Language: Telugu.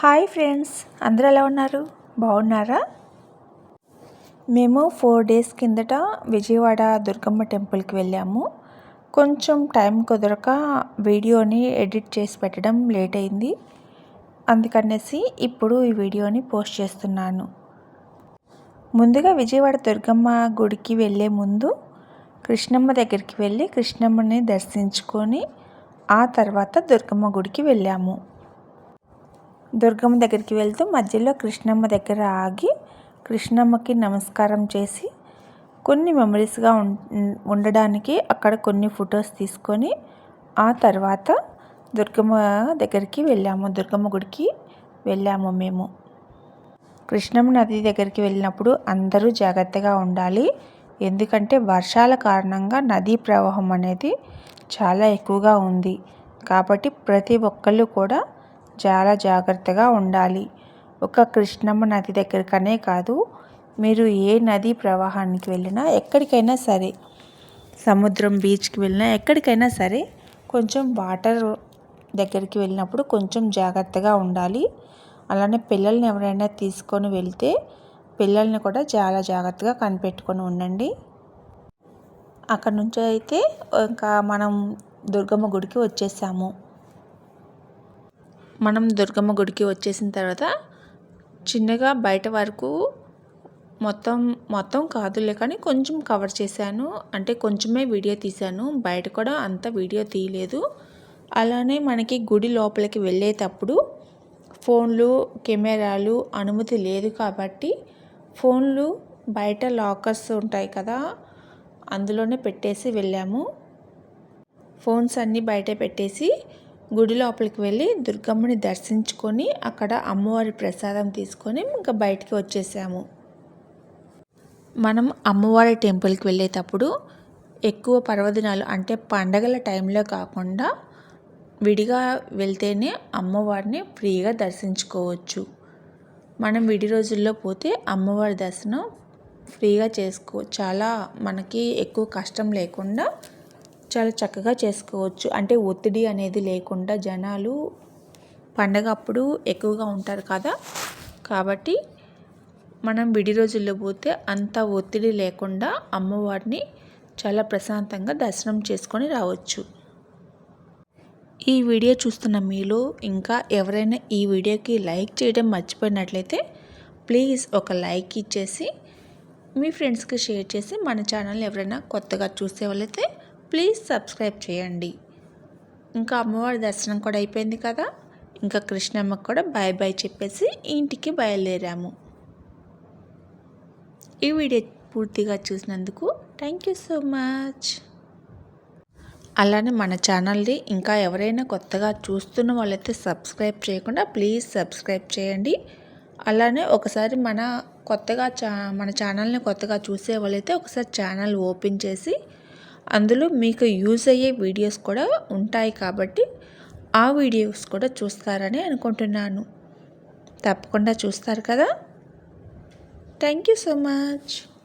హాయ్ ఫ్రెండ్స్ అందరూ ఎలా ఉన్నారు? బాగున్నారా? మేము ఫోర్ డేస్ కిందట విజయవాడ దుర్గమ్మ టెంపుల్కి వెళ్ళాము. కొంచెం టైం కుదరక వీడియోని ఎడిట్ చేసి పెట్టడం లేట్ అయింది. అందుకనేసి ఇప్పుడు ఈ వీడియోని పోస్ట్ చేస్తున్నాను. ముందుగా విజయవాడ దుర్గమ్మ గుడికి వెళ్ళే ముందు కృష్ణమ్మ దగ్గరికి వెళ్ళి కృష్ణమ్మని దర్శించుకొని ఆ తర్వాత దుర్గమ్మ గుడికి వెళ్ళాము. దుర్గమ్మ దగ్గరికి వెళ్తూ మధ్యలో కృష్ణమ్మ దగ్గర ఆగి కృష్ణమ్మకి నమస్కారం చేసి కొన్ని మెమరీస్గా ఉండడానికి అక్కడ కొన్ని ఫొటోస్ తీసుకొని ఆ తర్వాత దుర్గమ్మ దగ్గరికి వెళ్ళాము. దుర్గమ్మ గుడికి వెళ్ళాము మేము. కృష్ణమ్మ నది దగ్గరికి వెళ్ళినప్పుడు అందరూ జాగ్రత్తగా ఉండాలి. ఎందుకంటే వర్షాల కారణంగా నదీ ప్రవాహం అనేది చాలా ఎక్కువగా ఉంది. కాబట్టి ప్రతి ఒక్కళ్ళు కూడా చాలా జాగ్రత్తగా ఉండాలి. ఒక కృష్ణమ్మ నది దగ్గరకనే కాదు మీరు ఏ నదీ ప్రవాహానికి వెళ్ళినా ఎక్కడికైనా సరే సముద్రం బీచ్కి వెళ్ళినా ఎక్కడికైనా సరే కొంచెం వాటర్ దగ్గరికి వెళ్ళినప్పుడు కొంచెం జాగ్రత్తగా ఉండాలి. అలానే పిల్లల్ని ఎవరైనా తీసుకొని వెళ్తే పిల్లల్ని కూడా చాలా జాగ్రత్తగా కనిపెట్టుకొని ఉండండి. అక్కడ నుంచి అయితే ఇంకా మనం దుర్గమ్మ గుడికి వచ్చేసాము. మనం దుర్గమ్మ గుడికి వచ్చేసిన తర్వాత చిన్నగా బయట వరకు మొత్తం మొత్తం కాదులే కానీ కొంచెం కవర్ చేశాను. అంటే కొంచెమే వీడియో తీశాను. బయట కూడా అంత వీడియో తీయలేదు. అలానే మనకి గుడి లోపలికి వెళ్ళేటప్పుడు ఫోన్లు కెమెరాలు అనుమతి లేదు కాబట్టి ఫోన్లు బయట లాకర్స్ ఉంటాయి కదా అందులోనే పెట్టేసి వెళ్ళాము. ఫోన్స్ అన్నీ బయట పెట్టేసి గుడి లోపలికి వెళ్ళి దుర్గమ్మని దర్శించుకొని అక్కడ అమ్మవారి ప్రసాదం తీసుకొని ఇంకా బయటికి వచ్చేసాము. మనం అమ్మవారి టెంపుల్కి వెళ్ళేటప్పుడు ఎక్కువ పర్వదినాలు అంటే పండగల టైంలో కాకుండా విడిగా వెళ్తేనే అమ్మవారిని ఫ్రీగా దర్శించుకోవచ్చు. మనం విడి రోజుల్లో పోతే అమ్మవారి దర్శనం ఫ్రీగా చేసుకో చాలా మనకి ఎక్కువ కష్టం లేకుండా చాలా చక్కగా చేసుకోవచ్చు. అంటే ఒత్తిడి అనేది లేకుండా జనాలు పండగ అప్పుడు ఎక్కువగా ఉంటారు కదా. కాబట్టి మనం విడి రోజుల్లో పోతే అంత ఒత్తిడి లేకుండా అమ్మవారిని చాలా ప్రశాంతంగా దర్శనం చేసుకొని రావచ్చు. ఈ వీడియో చూస్తున్న మీలో ఇంకా ఎవరైనా ఈ వీడియోకి లైక్ చేయడం మర్చిపోయినట్లయితే ప్లీజ్ ఒక లైక్ ఇచ్చేసి మీ ఫ్రెండ్స్కి షేర్ చేసి మన ఛానల్ ఎవరైనా కొత్తగా చూసే వాళ్ళైతే ప్లీజ్ సబ్స్క్రైబ్ చేయండి. ఇంకా అమ్మవారి దర్శనం కూడా అయిపోయింది కదా? ఇంకా కృష్ణమ్మకి కూడా బాయ్ బాయ్ చెప్పేసి ఇంటికి బయలుదేరాము. ఈ వీడియో పూర్తిగా చూసినందుకు థ్యాంక్ యూ సో మచ్. అలానే మన ఛానల్ని ఇంకా ఎవరైనా కొత్తగా చూస్తున్న వాళ్ళైతే సబ్స్క్రైబ్ చేయకుండా ప్లీజ్ సబ్స్క్రైబ్ చేయండి. అలానే ఒకసారి మన కొత్తగా చా మన ఛానల్ని కొత్తగా చూసే వాళ్ళైతే ఒకసారి ఛానల్ ఓపెన్ చేసి అందులో మీకు యూజ్ అయ్యే వీడియోస్ కూడా ఉంటాయి కాబట్టి ఆ వీడియోస్ కూడా చూస్తారని అనుకుంటున్నాను. తప్పకుండా చూస్తారు కదా? Thank you so much.